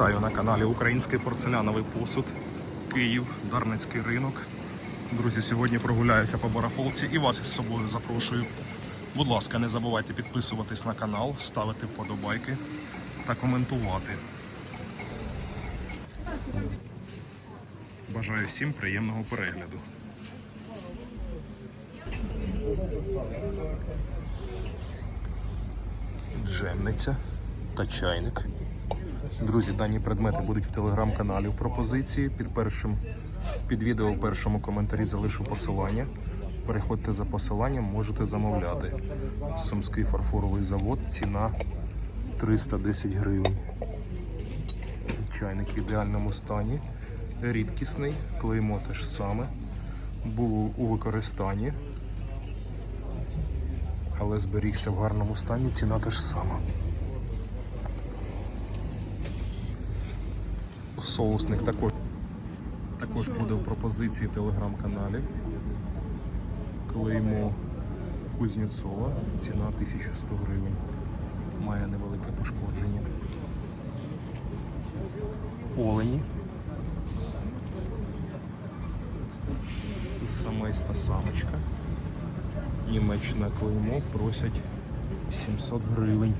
Вітаю на каналі Український порцеляновий посуд, Київ, Дарницький ринок. Друзі, сьогодні прогуляюся по барахолці і вас із собою запрошую. Будь ласка, не забувайте підписуватись на канал, ставити вподобайки та коментувати. Бажаю всім приємного перегляду. Джемниця та чайник. Друзі, дані предмети будуть в телеграм-каналі в пропозиції. Під першим під відео в першому коментарі залишу посилання. Переходьте за посиланням, можете замовляти. Сумський фарфоровий завод, ціна 310 гривень. Чайник в ідеальному стані, рідкісний, клеймо те ж саме. Був у використанні, але зберігся в гарному стані, ціна та ж сама. Соусник також, також буде в пропозиції телеграм-каналі. Клеймо Кузнєцова, ціна 1100 гривень. Має невелике пошкодження. Олені. Самейста самочка. Німеччина клеймо просять 700 гривень.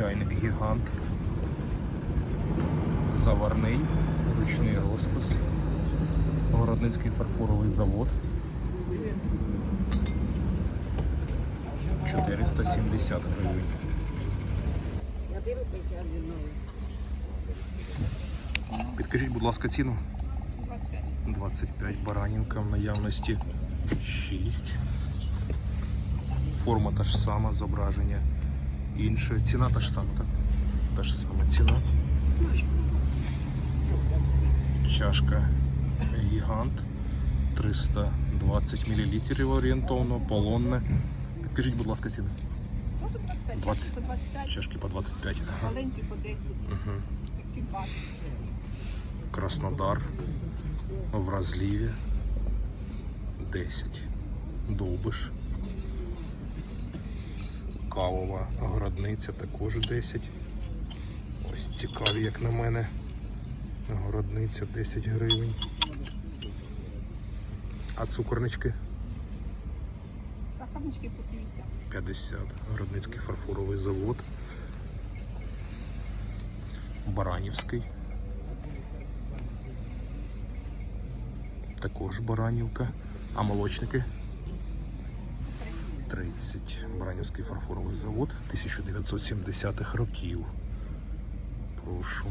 Чайник гігант. Заварний, ручний розпис. Городницький фарфоровий завод. 470 гривень. Я беру 50. Підкажіть, будь ласка, ціну. 25 баранівка в наявності 6. Форма та ж сама, зображення інше. Ціна та ж сама, так? Та ж сама ціна. Чашка гігант 320 мл орієнтовно, полонне. Підкажіть, будь ласка, ціну. Може 25, 20. чашки по 25, Чашки по 25. Ага. маленькі по 10, такі 20. Краснодар в розліві 10. Довбиш. Кавова городниця також 10. Ось цікаві, як на мене. Городниця 10 гривень. А цукорнички Сахарнички по 50. 50. Городницький фарфоровий завод. Баранівський. Також Баранівка. А молочники? 30. Баранівський фарфоровий завод 1970-х років. Прошу.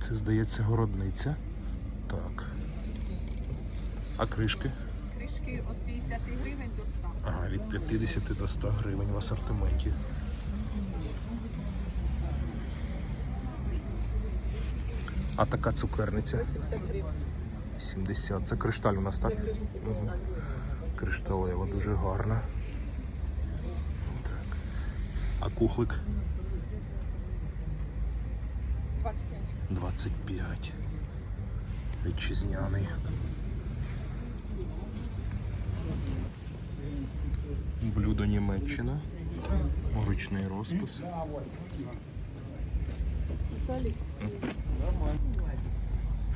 Це, здається, городниця. Так. А кришки? Кришки від 50 гривень до 100. Ага, від 50 до 100 гривень в асортименті. А така цукерниця 80 гривень. 70. Це кришталь у нас, так? Мгм. Кришталева, дуже гарна. Так. А кухлик 25. 25. Вітчизняний. Блюдо Німеччина. Ручний розпис.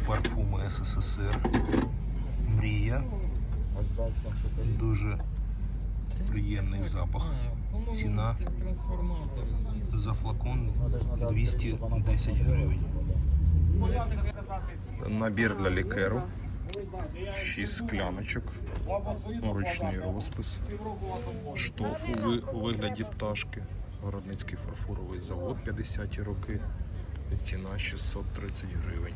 Парфуми СССР. Мрія. Дуже приємний запах. Ціна за флакон 210 гривень. Набір для лікеру. 6 скляночок. Ручний розпис. Штоф у вигляді пташки. Городницький фарфоровий завод 50 роки. Ціна 630 гривень.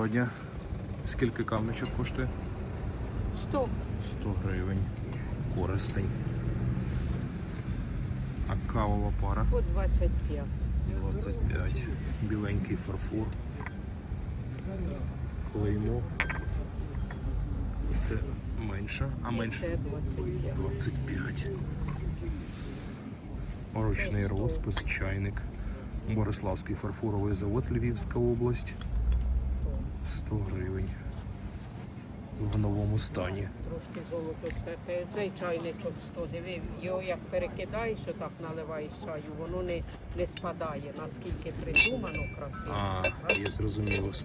Доброго дня. Скільки камничок коштує? 100. 100 гривень. Користень. А кавова пара По 25. 25. Біленький фарфор. Клеймо. Це менше, а менше 25. 25. Ручний розпис, чайник Бориславський фарфоровий завод Львівська область. 100 гривень. В новому стані. Трошки золото стерте. Цей чайничок 100, диви, його як перекидаєш, отак наливаєш чаю, воно не, не спадає, наскільки придумано красиво. А, я зрозумів.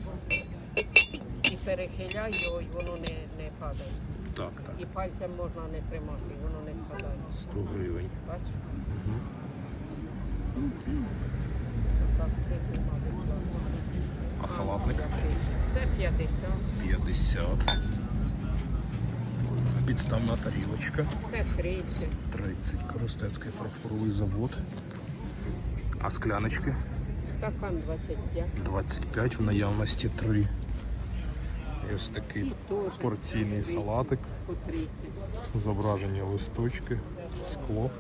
І перехиляй його, і воно не, не падає. Так, так. І пальцем можна не тримати, і воно не спадає. 100 гривень. Бачиш? Так класно. А салатник? Це 50, 50. Підставна тарілочка. це 30. 30. Коростенський фарфоровий завод. А скляночки? Стакан 25. 25, в наявності 3. І ось такий порційний салатик. по 30. Зображення листочки, скло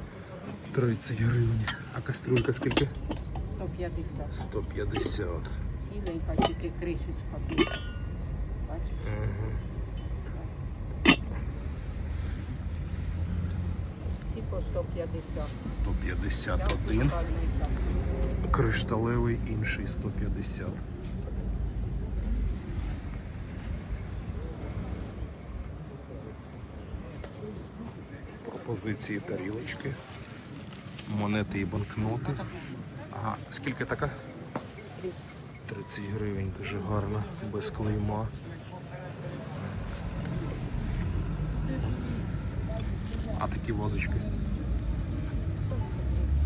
30 гривень. А кастрюлька скільки? 150. 150. Ціленька, тільки кришечка більша. Бачиш? Ці по 150. 151. Ця так. Кришталевий, інший 150. Пропозиції тарілочки, монети і банкноти. Ага, скільки така? 30. 30 гривень, дуже гарна, без клейма. А такі вазочки?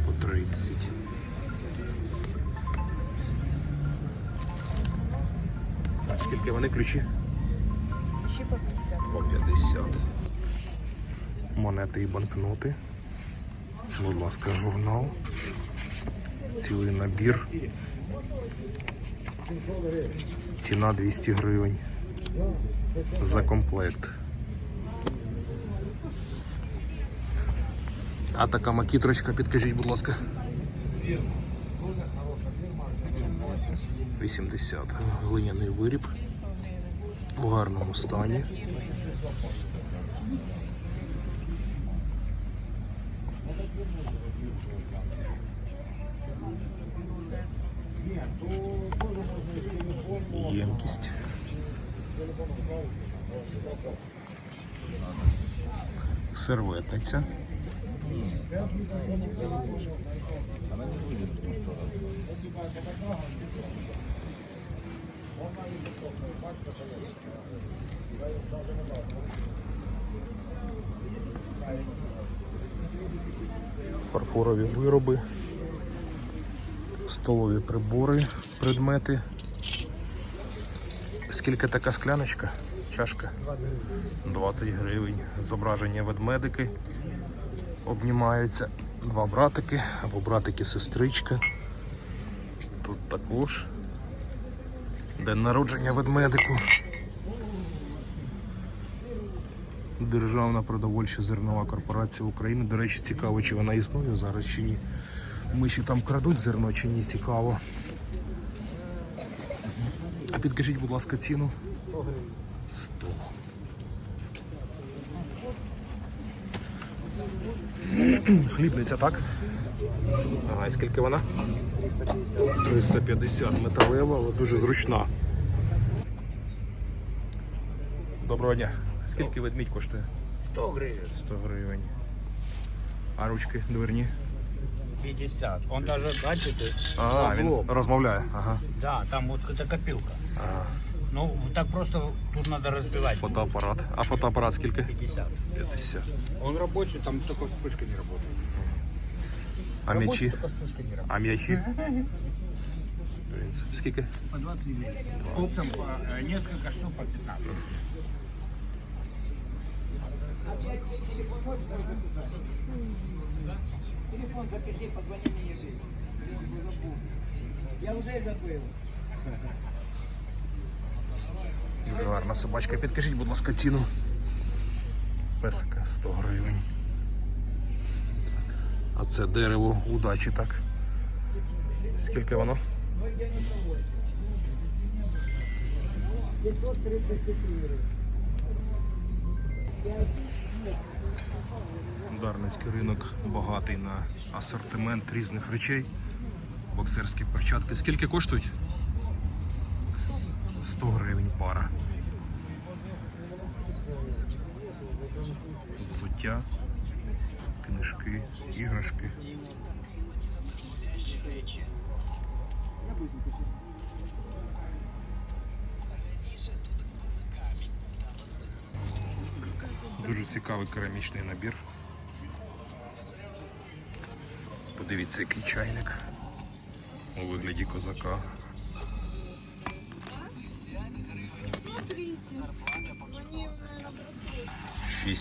По 30. Скільки вони ключі? Ще по 50. По 50. Монети і банкноти. Будь ласка, журнал. Цілий набір. Ціна 200 гривень. За комплект. А така макітрочка, підкажіть, будь ласка. 80. Глиняний виріб. В гарному стані. Серветниця. Фарфорові вироби, столові прибори, предмети. Скільки така скляночка? Чашка? 20 гривень. Зображення ведмедики обнімаються. Два братики або братики-сестричка. Тут також день народження ведмедику. Державна продовольча зернова корпорація України. До речі, цікаво, чи вона існує зараз чи ні. Миші там крадуть зерно чи ні, цікаво. А підкажіть, будь ласка, ціну. 100. Хлібниця, так? Ага, і скільки вона? 350. 350 металева, але дуже зручна. Доброго дня. Скільки ведмідь коштує? 100 гривен. 100 гривень. А ручки дверні? 50. Он даже, бачите, А, він розмовляє. Ага. Да, там вот это копилка. Ну, вот так просто тут надо разбивать. Фотоапарат. А фотоапарат скільки? 50. 50. Он рабочий, там только вспышка не работает. А м'ячі? Только вспышка не работает. А м'ячі? В принципі, Скільки? По 20 гривен. Оптом по, э, несколько штук по 15. Гарна собачка. Підкажіть, будь ласка, ціну. Песика 100 гривень. А це дерево удачі, так? Скільки воно? Дарницький ринок багатий на асортимент різних речей. боксерські перчатки. Скільки коштують? 100 гривень пара. Взуття, книжки, іграшки. Дуже цікавий керамічний набір. Подивіться, який чайник у вигляді козака.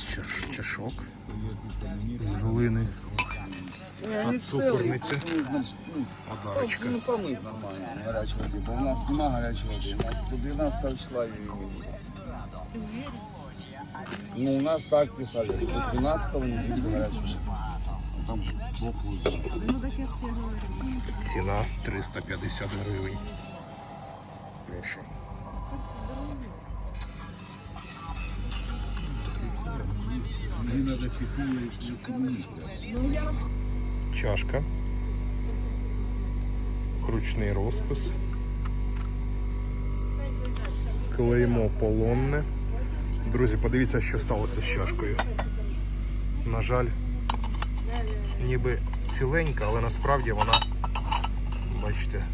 Чаш- чашок з глини. А цукорниця. Подарочка. Ну, помыть нормально, гарячої води, бо в нас нема гарячої води. У нас до 12 числа її не буде. Ну, у нас так писали, до 12 не буде гарячої води. А Там плохо. Ціна 350 гривень. Прошу. Чашка. Ручний розпис. Клеймо полонне. Друзі, подивіться, що сталося з чашкою. На жаль, ніби ціленька, але насправді вона, бачите,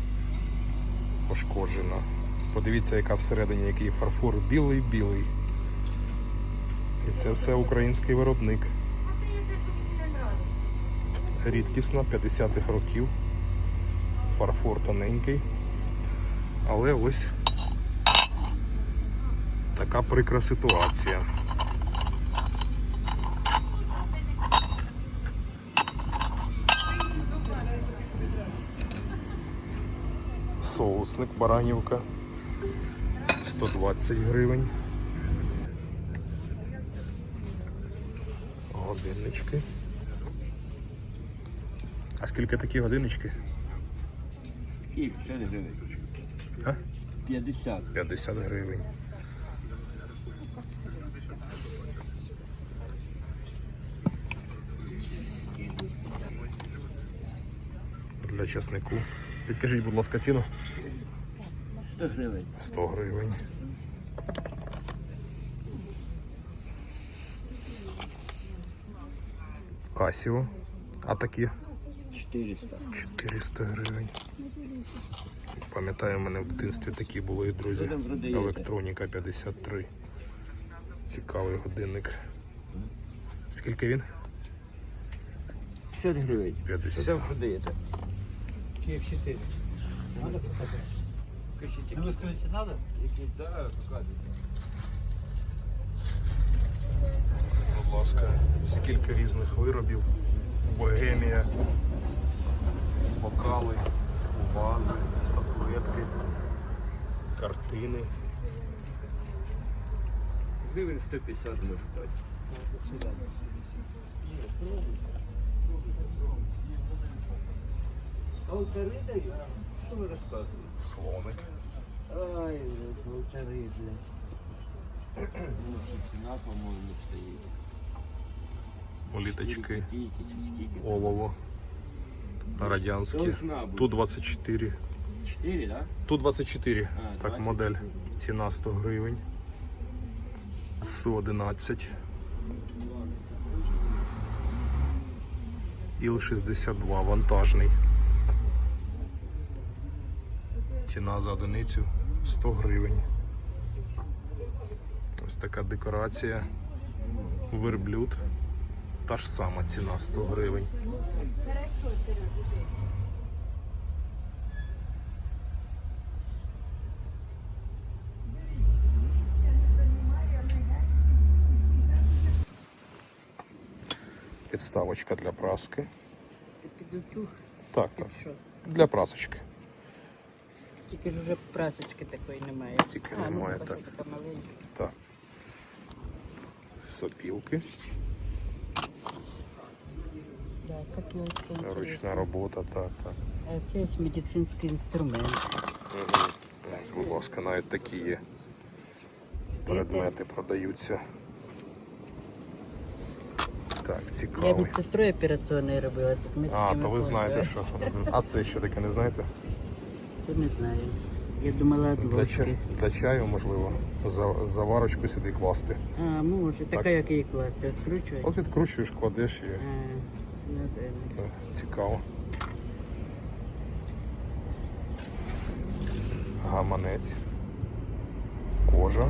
пошкоджена. Подивіться, яка всередині який фарфор білий-білий. І це все український виробник. Рідкісна 50-х років. Фарфор тоненький. Але ось така прикра ситуація. Соусник баранівка 120 гривень. Годиннички. А скільки такі годиннички? І 50 гривень. А? 50. 50 гривень. Для часнику. Підкажіть, будь ласка, ціну. 100 гривень. 100 гривень. Касіо. А такі 400. 400 гривень. Пам'ятаю, у мене в дитинстві такі були, друзі. Електроніка 53. Цікавий годинник. Скільки він? 50 гривень. 50. Що там продаєте? Киев 4. Ну вы скажите, надо? Да, показуйте. Будь ласка, скільки різних виробів. Богемія, бокали, вази, статуетки, картини. Гривень 150 може дати. А у Карида, що ви розказуєте? Слоник. Ай, полтори, блядь. Ну, ціна, по-моєму, стоїть. Літочки, Скільки, скільки? олово. Радянські. Ту 24. Чотири, да? Ту 24. Так, модель. Ціна 100 гривень. Су 11. Іл 62 вантажний. Ціна за одиницю 100 гривень. Ось така декорація. Верблюд. Та ж сама ціна 100 гривень. Підставочка для праски. Так, так. Для прасочки. Тільки ж вже прасочки такої немає. Тільки А, ну, немає, така так. Так. Сопілки. Да. Ручна робота, так, так. А Це є медицинський інструмент. Ось, будь ласка, навіть такі є. Предмети продаються. Так, цікаво. Я цікавий. медсестрою операційної робила. Так ми А, то ви знаєте, що. А це що таке, не знаєте? Це не знаю. Я думала Для, ложки. ча... Для чаю, можливо, за... заварочку сюди класти. А, може, така, як її класти, відкручувати. От відкручуєш, кладеш і А, е, цікаво. Гаманець. Кожа.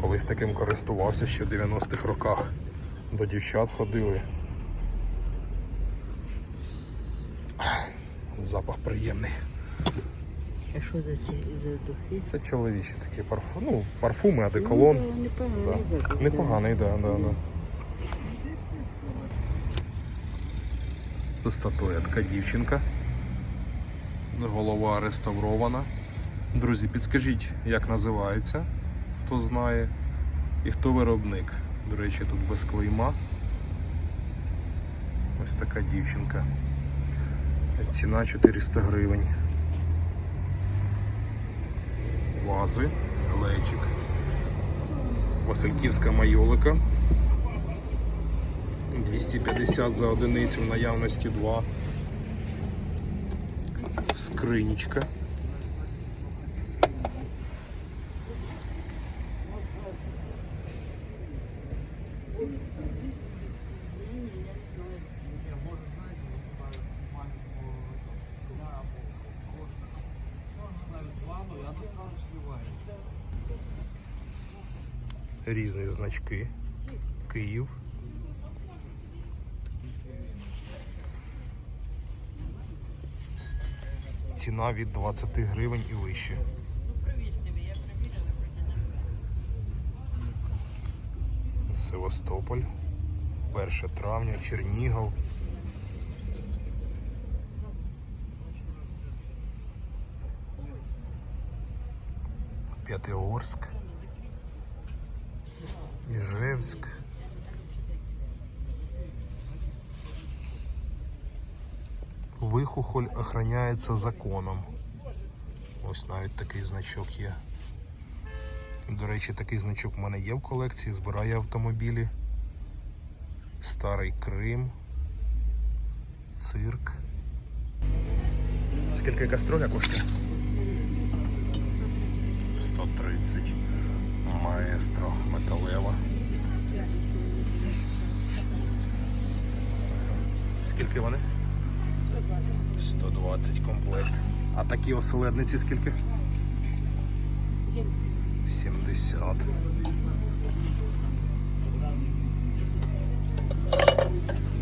Колись таким користувався ще в 90-х роках. До дівчат ходили. Запах приємний. А що за, ці, за духи? Це чоловічі такі парфуми. Ну, парфуми, одеколон. Ну, непоганий Да. запах. Непоганий, да, да, да. Статуетка дівчинка. Голова реставрована. Друзі, підскажіть, як називається, хто знає, і хто виробник. До речі, тут без клейма. Ось така дівчинка. Ціна 400 гривень. Вази, глечик. Васильківська майолика. 250 за одиницю в наявності 2. Скринічка. Різні значки. Київ. Ціна від 20 гривень і вище. Севастополь, 1 травня, Чернігов. П'ятигорськ, Іжевськ. Вихухоль охороняється законом. Ось навіть такий значок є. До речі, такий значок в мене є в колекції, збираю автомобілі. Старий Крим. Цирк. Скільки кастроля коштує? 130. Маестро металева. Скільки вони? 120 комплект. А такі оселедниці скільки? 70.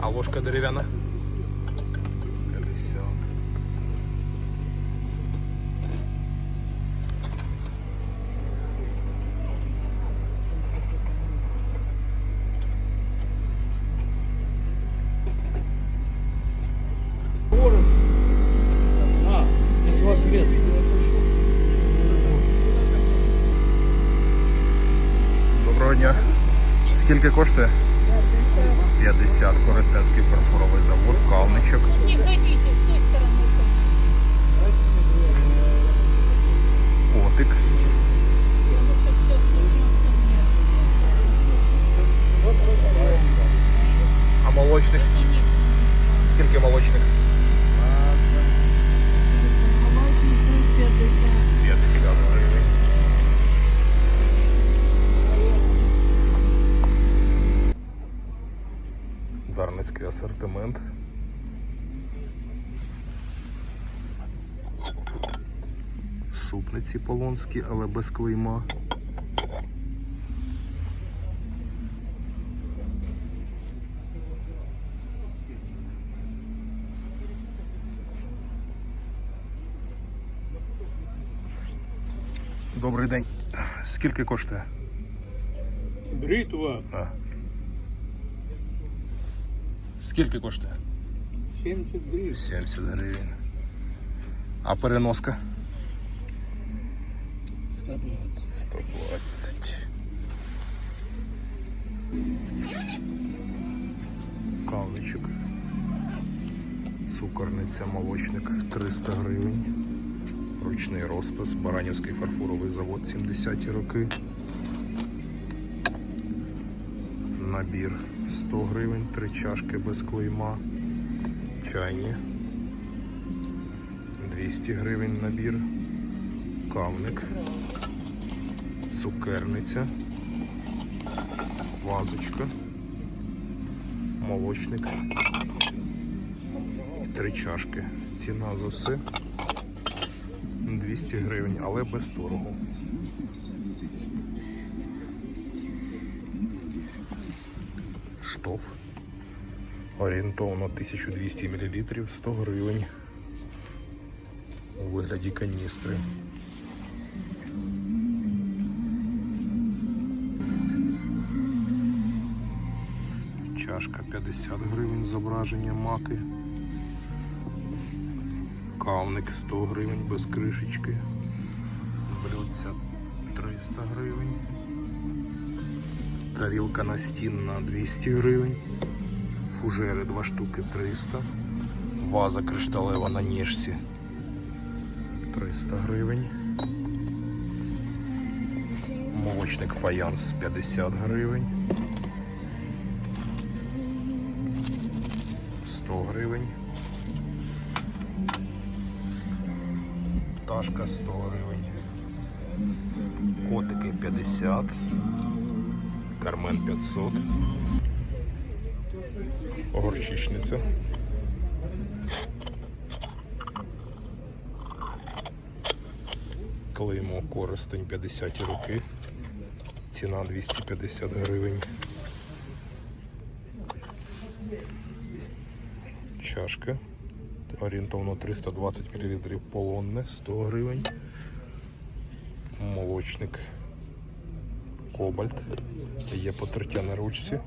А ложка дерев'яна? 50. А, из вас вес. Доброго дня. Скільки коштує? 50. Коростенський фарфоровий завод, кавничок. Не ходите с той стороны. Котик. А молочник? Скільки молочник? 50 Дарницький асортимент. Супниці полонські, але без клейма. Добрий день. Скільки коштує? Бритва А. Скільки коштує? 70 гривень. 70 гривень. А переноска? 120. Кавничок. Цукорниця, молочник 300 гривень. Ручний розпис, Баранівський фарфоровий завод 70-ті роки. Набір 100 гривень, три чашки без клейма. Чайні. 200 гривень набір. Кавник. Цукерниця. Вазочка. Молочник. Три чашки. Ціна за все 200 гривень, але без торгу. Штоф. Орієнтовно 1200 мл 100 гривень. У вигляді каністри. Чашка 50 гривень зображення маки. Кавник 100 гривень без кришечки. Блюдця 300 гривень. Тарілка настінна 200 гривень. Фужери 2 штуки 300. Ваза кришталева на ніжці 300 гривень. Молочник фаянс 50 гривень. 100 гривень. Пташка 100 гривень. Котики 50. Кармен 500. Горчичниця. Клеймо користень 50 роки. Ціна 250 гривень. Чашка. Орієнтовно 320 мл полонне 100 гривень. Молочник. Кобальт. Є потертя на ручці.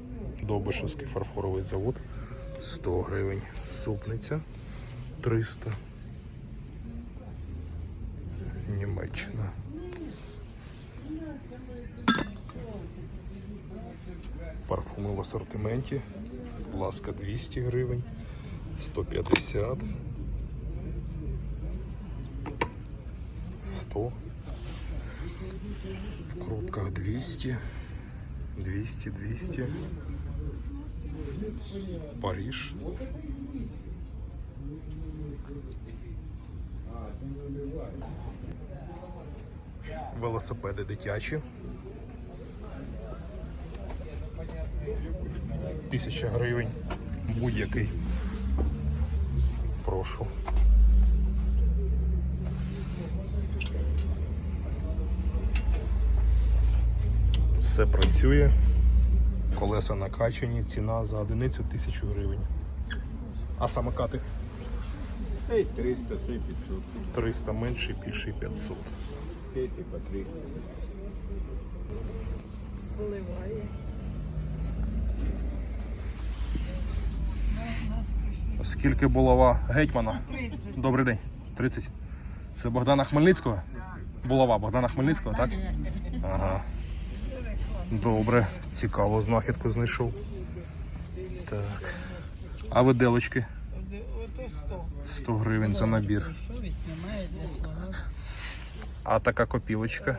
Довбишевський фарфоровий завод 100 гривень. Супниця 300. Німеччина. Парфуми в асортименті. Ласка 200 гривень. 150. 100. В крутках 200. 200, 200. Париж. Велосипеди дитячі. Тисяча гривень. Будь-який. Прошу. Все працює. Колеса накачані, ціна за одиницю 1000 гривень. А самокати? 300, 500, 300 менший, більший 500. цей по 300. Скільки булава гетьмана? Добрий день. 30. Це Богдана Хмельницького? Булава Богдана Хмельницького, так? Ага. Добре, цікаво, знахідку знайшов. Так. А виделочки? 100 гривень за набір. А така копілочка?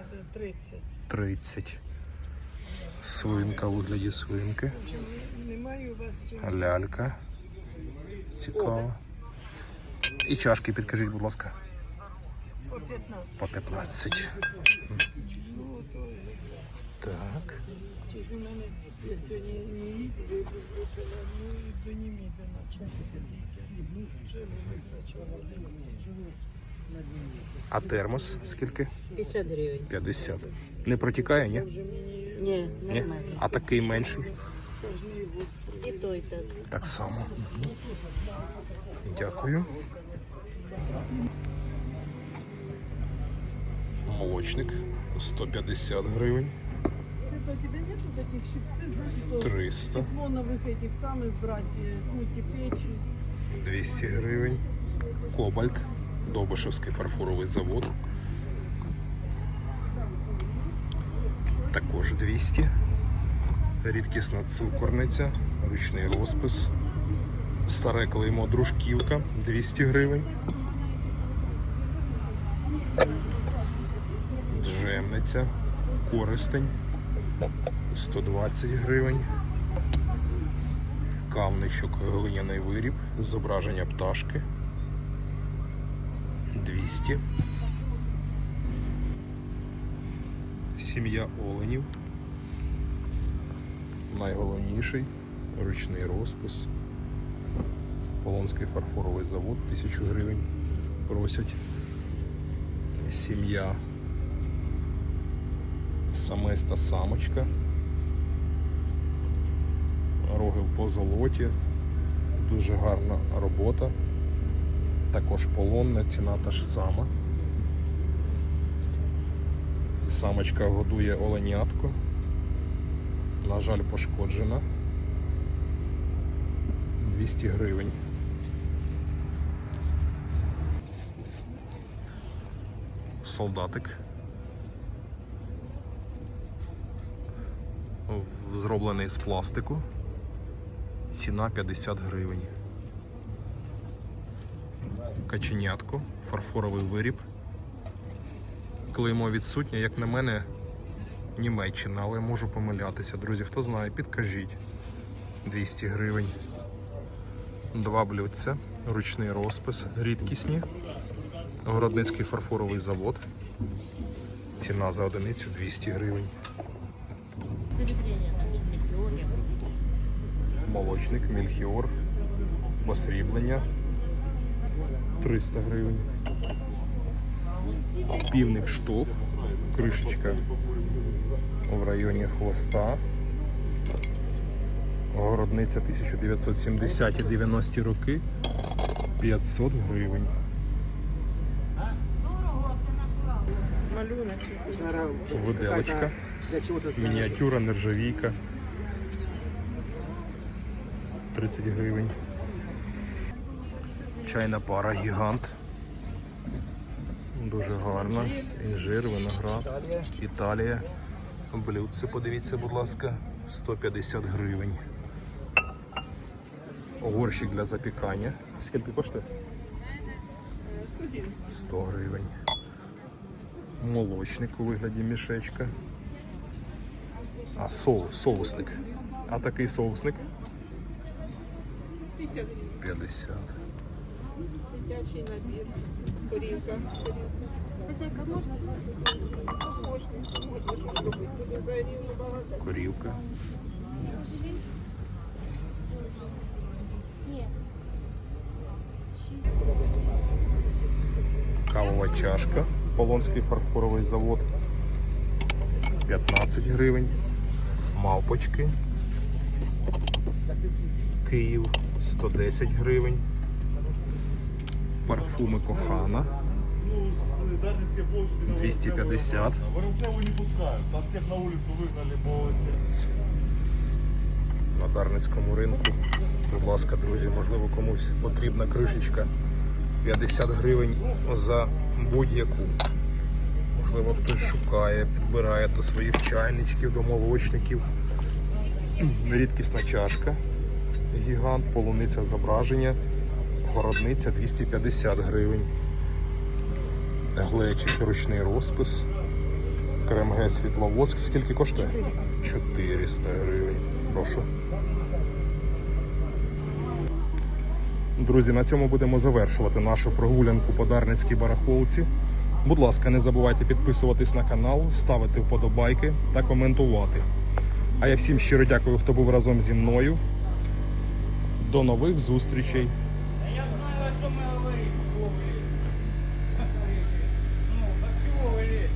30. Свинка у вигляді свинки. Лялька. Цікаво. І чашки підкажіть, будь ласка. По 15. Так. А термос скільки? 50 гривень. 50. Не протікає, ні? Ні, Ні? нормально. А такий менший? І той так. Так само. Мгм. Дякую. Молочник 150 гривень Это у тебя нету таких щипцов, значит, то 300, тефлоновых этих самых брать, э, ну, печи. 200 гривень. Кобальт. Добишевський фарфоровий завод. Також 200. Рідкісна цукорниця, ручний розпис. Старе клеймо дружківка 200 гривень. Джемниця, користень 120 гривень. Кавничок глиняний виріб, зображення пташки. 200. Сім'я оленів. Найголовніший ручний розпис. Полонський фарфоровий завод 1000 гривень просять. Сім'я. Самець та самочка. Роги в позолоті. Дуже гарна робота. Також полонна, ціна та ж сама. Самочка годує оленятко. На жаль, пошкоджена. 200 гривень. Солдатик. В- Зроблений з пластику. Ціна 50 гривень. Каченятко, фарфоровий виріб. Клеймо відсутнє, як на мене, Німеччина, але можу помилятися. Друзі, хто знає, підкажіть. 200 гривень. Два блюдця, ручний розпис, рідкісні. Городницький фарфоровий завод. Ціна за одиницю 200 гривень. Молочник, мільхіор, посріблення 300 гривень. Півник штоф, кришечка в районі хвоста. Городниця 1970 90 роки 500 гривень. Виделочка, мініатюра, нержавійка. 30 гривень. Чайна пара гігант. Дуже гарна. Інжир, виноград. Італія. Блюдце, подивіться, будь ласка, 150 гривень. Горщик для запікання. Скільки коштує? 100 гривень. Молочник у вигляді мішечка. А, соус, соусник. А такий соусник? 50. Дитячий набір. Корівка. Хозяйка, можно? Можна, можна що ж робити. Буде за рівно багато. Корівка. Кавова чашка. Полонський фарфоровий завод. 15 гривень. Мавпочки. Київ 110 гривень. Парфуми Кохана. 250. Воронцеву не пускают, там всех на улицу выгнали, бо на Дарницькому ринку. Будь ласка, друзі, можливо, комусь потрібна кришечка 50 гривень за будь-яку. Можливо, хтось шукає, підбирає до своїх чайничків, до молочників. Рідкісна чашка. Гігант, полуниця зображення, городниця 250 гривень. Глечик, ручний розпис. КРМГ Світловодськ. Скільки коштує? 400 гривень. Прошу. Друзі, на цьому будемо завершувати нашу прогулянку по Дарницькій барахолці. Будь ласка, не забувайте підписуватись на канал, ставити вподобайки та коментувати. А я всім щиро дякую, хто був разом зі мною. До нових зустрічей! Я знаю, о чому я говорим.